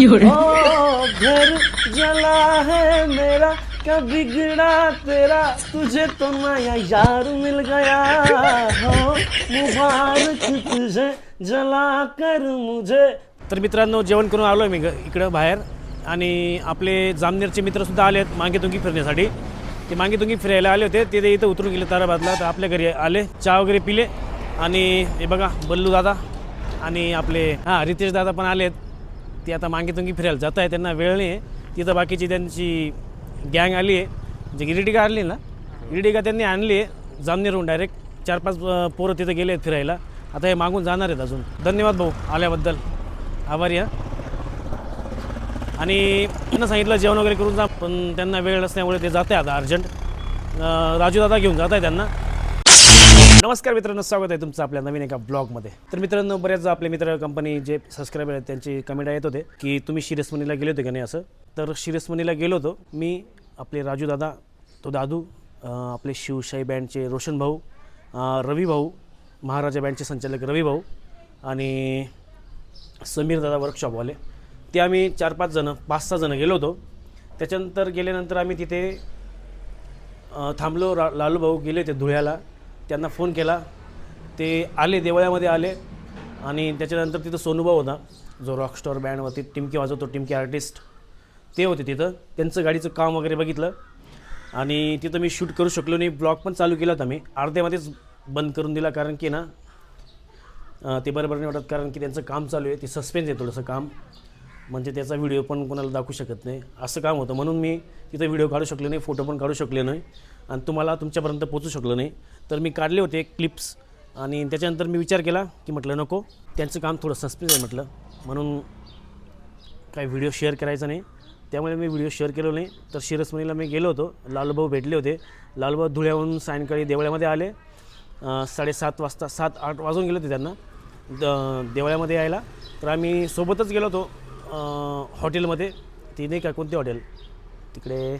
ओ घर जला है मेरा क्या बिगड़ा तेरा? तुझे तो नया यार मिल गया। हो मुबारक तुझे जला कर मुझे। तर मित्रांनो जेवण करून आलो मी ग- इकडं बाहेर. आणि आपले जामनेरचे मित्रसुद्धा आले आहेत मागे तुंगी फिरण्यासाठी. ते मागे तुंगी फिरायला आले होते. ते ते इथं उतरून गेले ताराबादला. तर आपल्या घरी आले चहा वगैरे पिले. आणि हे बघा बल्लू दादा आणि आपले हां रितेश दादा पण आलेत. ते आता मागे तुंगी फिरायला जात आहे त्यांना वेळ नाही आहे तिथं बाकीची त्यांची गँग आली आहे. म्हणजे जे गिरिटिका आणली ना? गिरिटिका त्यांनी आणली आहे. जामनेरहून डायरेक्ट चार पाच पोरं तिथं गेले आहेत फिरायला. आता हे मागून जाणार आहेत अजून. धन्यवाद भाऊ आल्याबद्दल. आभारी आहे आणि त्यांना सांगितलं जेवण वगैरे करून जा पण त्यांना वेळ नसल्यामुळे ते जात आहे आता अर्जंट. राजू दादा घेऊन जात आहे त्यांना. नमस्कार मित्रांनो स्वागत आहे तुमचं आपल्या नवीन एका ब्लॉगमध्ये. तर मित्रांनो बऱ्याच आपले मित्र कंपनी जे सबस्क्रायबर आहेत त्यांची कमेंट येत होते की तुम्ही शिरसमणीला गेले होते का नाही असं? तर शिरसमणीला गेलो होतो. मी आपले राजू दादा तो दादू आपले शिवशाही बँडचे रोशन भाऊ रवी भाऊ महाराजा बँडचे संचालक रवी भाऊ आणि समीर दादा वर्कशॉपवाले ते आम्ही चार पाच जणं पाच सहा जणं गेलो होतो. त्याच्यानंतर गेल्यानंतर आम्ही तिथे थांबलो. रा लालूभाऊ गेले होते धुळ्याला. त्यांना फोन केला. ते आले देवळ्यामध्ये आले आणि त्याच्यानंतर तिथं सोनूभाऊ होता जो रॉकस्टार बँडवरती टिमकी वाजवतो टिमकी आर्टिस्ट ते होते तिथं. त्यांचं गाडीचं काम वगैरे बघितलं आणि तिथं मी शूट करू शकलो नाही. ब्लॉग पण चालू केला होता मी. अर्ध्यामध्येच बंद करून दिला कारण की ना ते बरोबर नाही वाटत कारण की त्यांचं काम चालू आहे. ते सस्पेन्स आहे थोडंसं काम. म्हणजे त्याचा व्हिडिओ पण कोणाला दाखवू शकत नाही. असं काम होतं. म्हणून मी तिथं व्हिडिओ काढू शकलो नाही फोटो पण काढू शकले नाही. आणि तुम्हाला तुमच्यापर्यंत पोचू शकलो नाही. तर मी काढले होते क्लिप्स आणि त्याच्यानंतर मी विचार केला की म्हटलं नको त्यांचं काम थोडं सस्पेन्स आहे म्हटलं. म्हणून काही व्हिडिओ शेअर करायचा नाही. त्यामुळे मी व्हिडिओ शेअर केलो नाही. तर शिरसमणीला मी गेलो होतो. लालूभाऊ भेटले होते. लालूभाऊ धुळ्याहून सायंकाळी देवळ्यामध्ये आले. साडेसात वाजता सात आठ वाजून गेले होते त्यांना द देवळ्यामध्ये यायला. तर आम्ही सोबतच गेलो होतो हॉटेलमध्ये. ती नाही का कोणते हॉटेल? तिकडे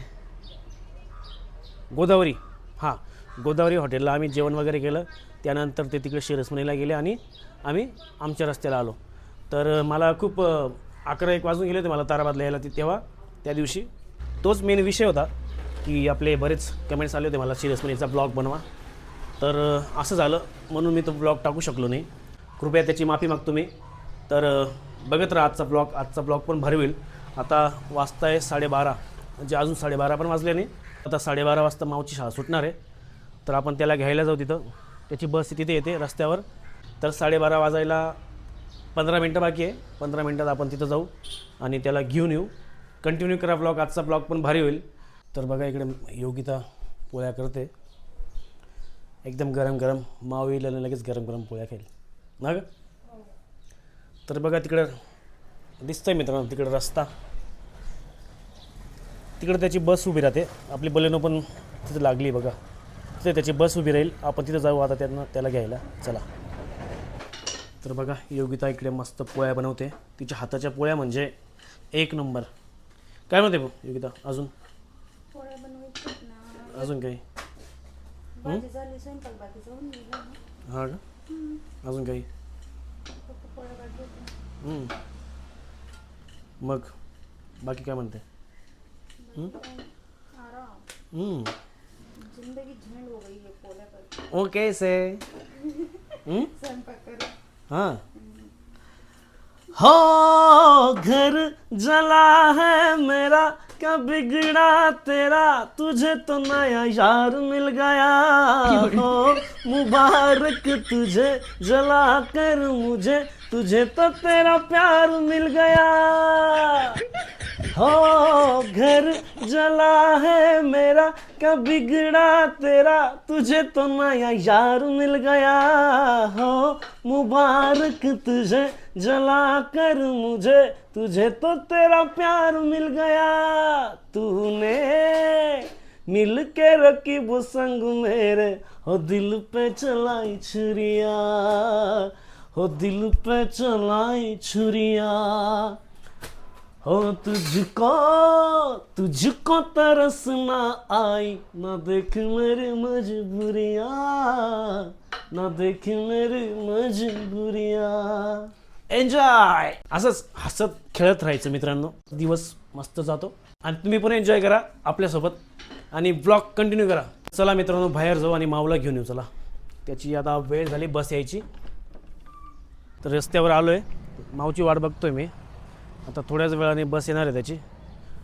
गोदावरी. हां गोदावरी हॉटेलला आम्ही जेवण वगैरे केलं. त्यानंतर ते तिकडे शिरसमणीला गेले आणि आम्ही आमच्या रस्त्याला आलो. तर मला खूप अकरा एक वाजून गेले होते मला ताराबादला यायला ती- तेव्हा त्या दिवशी. तोच मेन विषय होता की आपले बरेच कमेंट्स आले होते मला शिरसमणीचा ब्लॉग बनवा. तर असं झालं. म्हणून मी तो ब्लॉग टाकू शकलो नाही. कृपया त्याची माफी मागतो मी. तर बघत राहा आजचा ब्लॉग. आजचा ब्लॉग पण भरवेल. आता वाजता आहे साडेबारा. म्हणजे अजून साडेबारा पण वाजले नाही. आता साडेबारा वाजता मावची शाळा सुटणार आहे. तर आपण त्याला घ्यायला जाऊ तिथं. त्याची बस तिथे येते रस्त्यावर. तर साडेबारा वाजायला पंधरा मिनटं बाकी आहे. पंधरा मिनटात आपण तिथं जाऊ आणि त्याला घेऊन येऊ. कंटिन्यू करा ब्लॉग आजचा ब्लॉग पण भारी होईल. तर बघा इकडे योगिता पोळ्या करते. एकदम गरम गरम. माव येईल आणि लगेच गरम गरम पोळ्या खाईल. ना ग? तर बघा तिकडं दिसतंय मित्रांनो तिकडं रस्ता. तिकडं त्याची बस उभी राहते. आपली बलेनो पण तिथं लागली बघा. तिथे त्याची बस उभी राहील. आपण तिथं जाऊ आता त्यांना त्याला घ्यायला. चला. तर बघा योगिता इकडे मस्त पोळ्या बनवते. तिच्या हाताच्या पोळ्या म्हणजे एक नंबर. काय म्हणते भाऊ योगिता? अजून? अजून काही? हां? का? अजून काही. मग बाकी काय म्हणते? आराम। हम्म. ज़िंदगी झंड हो गई है हम्म? हाँ। हो घर जला है मेरा क्या बिगड़ा तेरा? तुझे तो नया यार मिल गया। हो मुबारक तुझे जला कर मुझे तुझे तो तेरा प्यार मिल गया। हो, घर जला है मेरा, क्या बिगड़ा तेरा? तुझे तो नया यार मिल गया हो, मुबारक तुझे जला कर मुझे, तुझे तो तेरा प्यार मिल गया। तूने मिल के रखी वो संग मेरे, हो दिल पे चलाई छुरिया, हो दिल पे चलाई छुरिया। हो तुझको तुझको तरस ना आई। ना देख मेरी मजबूरिया ना देख मेरी मजबूरिया। एन्जॉय असंच हसत खेळत राहायचं मित्रांनो. दिवस मस्त जातो. आणि तुम्ही पण एन्जॉय करा आपल्यासोबत. आणि ब्लॉग कंटिन्यू करा. चला मित्रांनो बाहेर जाऊ आणि मावला घेऊन येऊ. चला. त्याची आता वेळ झाली बस यायची. तर रस्त्यावर आलो आहे माऊची वाट बघतोय मी. आता थोड्याच वेळाने बस येणार आहे त्याची.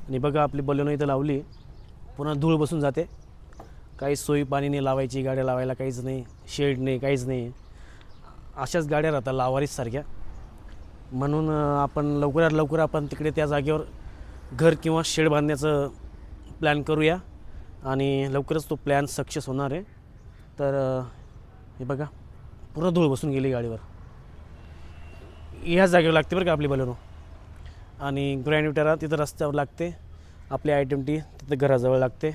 आणि बघा आपली बलेनो इथं लावली. पुन्हा धूळ बसून जाते. काही सोयी पाणी नाही लावायची गाड्या लावायला काहीच नाही शेड नाही काहीच नाही. अशाच गाड्या राहतात लावारीसारख्या म्हणून आपण लवकरात लवकर आपण तिकडे त्या जागेवर घर किंवा शेड बांधण्याचं प्लॅन करूया. आणि लवकरच तो प्लॅन सक्सेस होणार आहे. तर हे बघा पूर्ण धूळ बसून गेली गाडीवर. ह्या जागेवर लागते बरं का आपली बलेनो? आणि ग्रँड विटारा तिथं रस्त्यावर लागते. आपली आयटम टी तिथं घराजवळ लागते.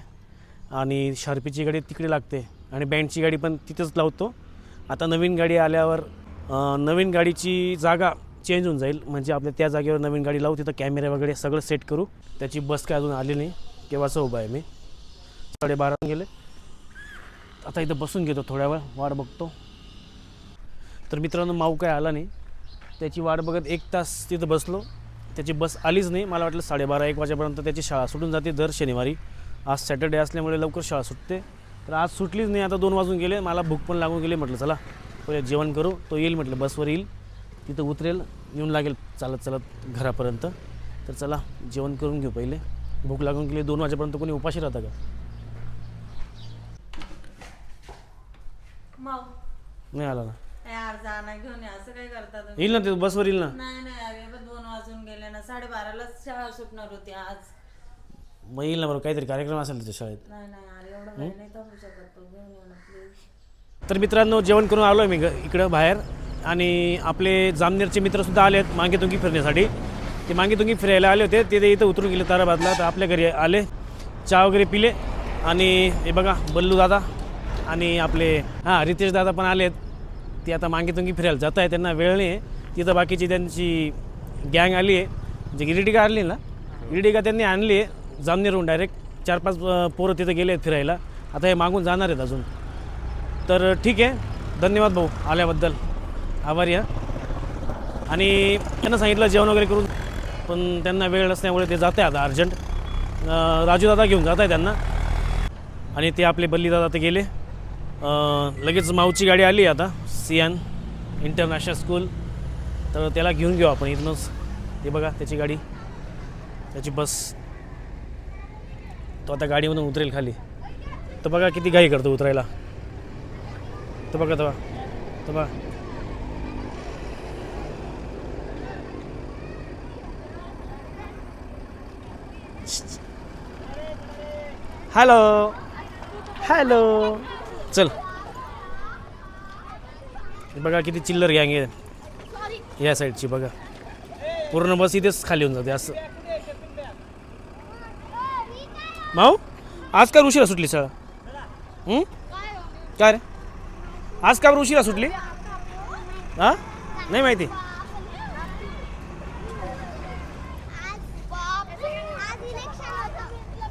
आणि शार्पीची गाडी तिकडे लागते. आणि बँडची गाडी पण तिथंच लावतो. आता नवीन गाडी आल्यावर नवीन गाडीची जागा चेंज होऊन जाईल. म्हणजे आपल्या त्या जागेवर नवीन गाडी लावू तिथं कॅमेरा वगैरे सगळं सेट करू. त्याची बस काय अजून आली नाही. केव्हाचं उभा आहे मी. साडेबारा गेले. आता इथं बसून घेतो थोड्या वेळ. वाट बघतो. तर मित्रांनो माऊ काय आला नाही. त्याची वाट बघत एक तास तिथं बसलो. त्याची बस आलीच नाही. मला वाटलं साडेबारा एक वाजेपर्यंत त्याची शाळा सुटून जाते दर शनिवारी. आज सॅटर्डे असल्यामुळे लवकर शाळा सुटते. तर आज सुटलीच नाही. आता दोन वाजून गेले. मला भूक पण लागून गेली. म्हटलं चला पहिले जेवण करू. तो येईल म्हटलं बसवर येईल. तिथं उतरेल. येऊन लागेल चालत चालत घरापर्यंत. तर चला जेवण करून घेऊ पहिले. भूक लागून गेली. दोन वाजेपर्यंत कोणी उपाशी राहतं का? नाही आला ना. यार जाणं घेऊन या असं काय करता तुम्ही? येईल ना ते बसवर येईल ना? नाही नाही अरे बा दोन वाजून गेले ना साडेबारालाच शाळा सुटणार होती आज. मग येईल ना बरोबर काहीतरी कार्यक्रम असेल त्याच्या शाळेत? नाही नाही अरे एवढं वेळ नाही थांबू शकत तो घेऊन येऊ ना प्लीज तर मित्रांनो जेवण करून आलो आहे मी इकडं बाहेर. आणि आपले जामनेरचे मित्रसुद्धा आले आहेत मागे तुंगी फिरण्यासाठी. ते मागे तुंगी फिरायला आले होते ते ते इथं उतरून गेले ताराबादला. तर आपल्या घरी आले चहा वगैरे पिले. आणि हे बघा बल्लू दादा आणि आपले हां रितेश दादा पण आले आहेत ती आता मागे तुंगी फिरायला जात आहे त्यांना वेळ नाही आहे तिथं बाकीची त्यांची गँग आली आहे. म्हणजे गिरिटिका आणली ना? गिरिटिका त्यांनी आणली आहे. जामनेरहून डायरेक्ट चार पाच पोरं तिथं गेले आहेत फिरायला. आता हे मागून जाणार आहेत अजून. तर ठीक आहे. धन्यवाद भाऊ आल्याबद्दल. आभारी हां. आणि त्यांना सांगितलं जेवण वगैरे करून. पण त्यांना वेळ नसल्यामुळे ते जात आहे आता अर्जंट. राजूदादा घेऊन जात आहे त्यांना. आणि ते आपले बल्लीदादा ते गेले. लगेच माऊची गाडी आली आता. सियान इंटरनॅशनल स्कूल. तर त्याला घेऊन घेऊ आपण इथूनच. ते बघा त्याची गाडी. त्याची बस. तो आता गाडीमधून उतरेल खाली. तर बघा किती घाई करतो उतरायला. तर बघा तर बघा. तर बघा. हॅलो. हॅलो. चल. बघा किती चिल्लर गँग आहे. या साईडची बघा. पूर्ण बस इथेच खाली होऊन जाते असं. माऊ आज का उशिरा सुटली हं? काय रे? आज का उशिरा सुटली? हा? नाही माहिती.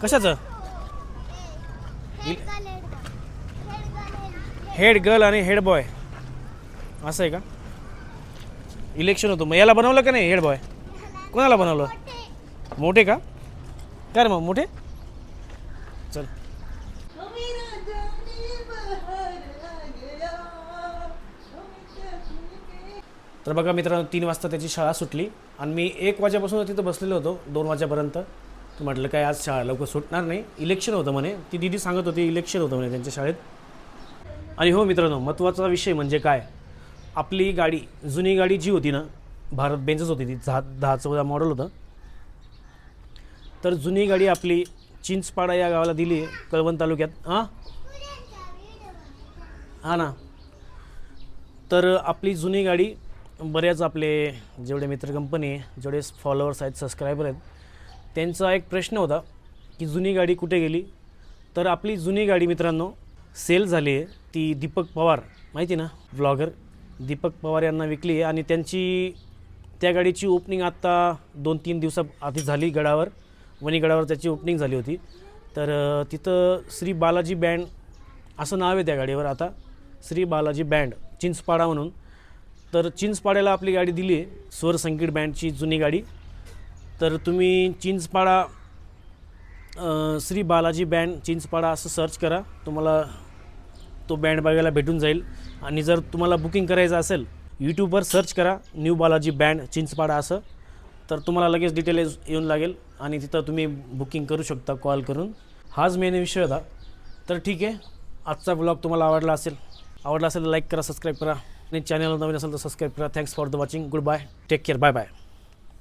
कशाचं? हेड गर्ल आणि हेड बॉय. असं आहे का? इलेक्शन होतं. मग याला बनवलं का नाही हेड बॉय कोणाला बनवलं? मोठे का? काय रे मग मोठे? चल. तर बघा मित्रांनो तीन वाजता त्याची शाळा सुटली. आणि मी एक वाजेपासून तिथं बसलेलो होतो दोन वाजेपर्यंत. तू म्हटलं काय आज शाळा लवकर सुटणार नाही. इलेक्शन होतं म्हणे. ती दिदी सांगत होती इलेक्शन होतं म्हणे त्यांच्या शाळेत. आणि हो मित्रांनो महत्त्वाचा विषय म्हणजे काय? आपली गाडी जुनी गाडी जी होती ना भारत बेंचच होती ती दहा दहा चौदा मॉडेल होतं. तर जुनी गाडी आपली चिंचपाडा या गावाला दिली आहे कळवण तालुक्यात. हां? हां ना. तर आपली जुनी गाडी बऱ्याच आपले जेवढे मित्र कंपनी आहे जेवढे फॉलोअर्स आहेत सबस्क्रायबर आहेत त्यांचा एक प्रश्न होता की जुनी गाडी कुठे गेली? तर आपली जुनी गाडी मित्रांनो सेल झाली आहे ती दीपक पवार माहिती ना व्लॉगर दीपक पवार यांना विकली आहे आणि त्यांची त्या गाडीची ओपनिंग आत्ता दोन तीन दिवसा आधी झाली गडावर वणी गडावर त्याची ओपनिंग झाली होती. तर तिथं श्री बालाजी बँड असं नाव आहे त्या गाडीवर आता श्री बालाजी बँड चिंचपाडा म्हणून. तर चिंचपाड्याला आपली गाडी दिली आहे स्वर संगीत बँडची जुनी गाडी. तर तुम्ही चिंचपाडा श्री बालाजी बँड चिंचपाडा असं सर्च करा. तुम्हाला तो बँड बघायला भेटून जाईल. आणि जर तुम्हाला बुकिंग करायचं असेल यूट्यूबवर सर्च करा न्यू बालाजी बँड चिंचपाडा असं. तर तुम्हाला लगेच डिटेल येऊन लागेल आणि तिथं तुम्ही बुकिंग करू शकता कॉल करून. हाच मेन विषय होता. तर ठीक आहे आजचा ब्लॉग तुम्हाला आवडला असेल आवडला असेल तर लाईक करा सबस्क्राईब करा. आणि चॅनल नवीन असेल तर सबस्क्राईब करा. Thanks for the watching good bye take care bye bye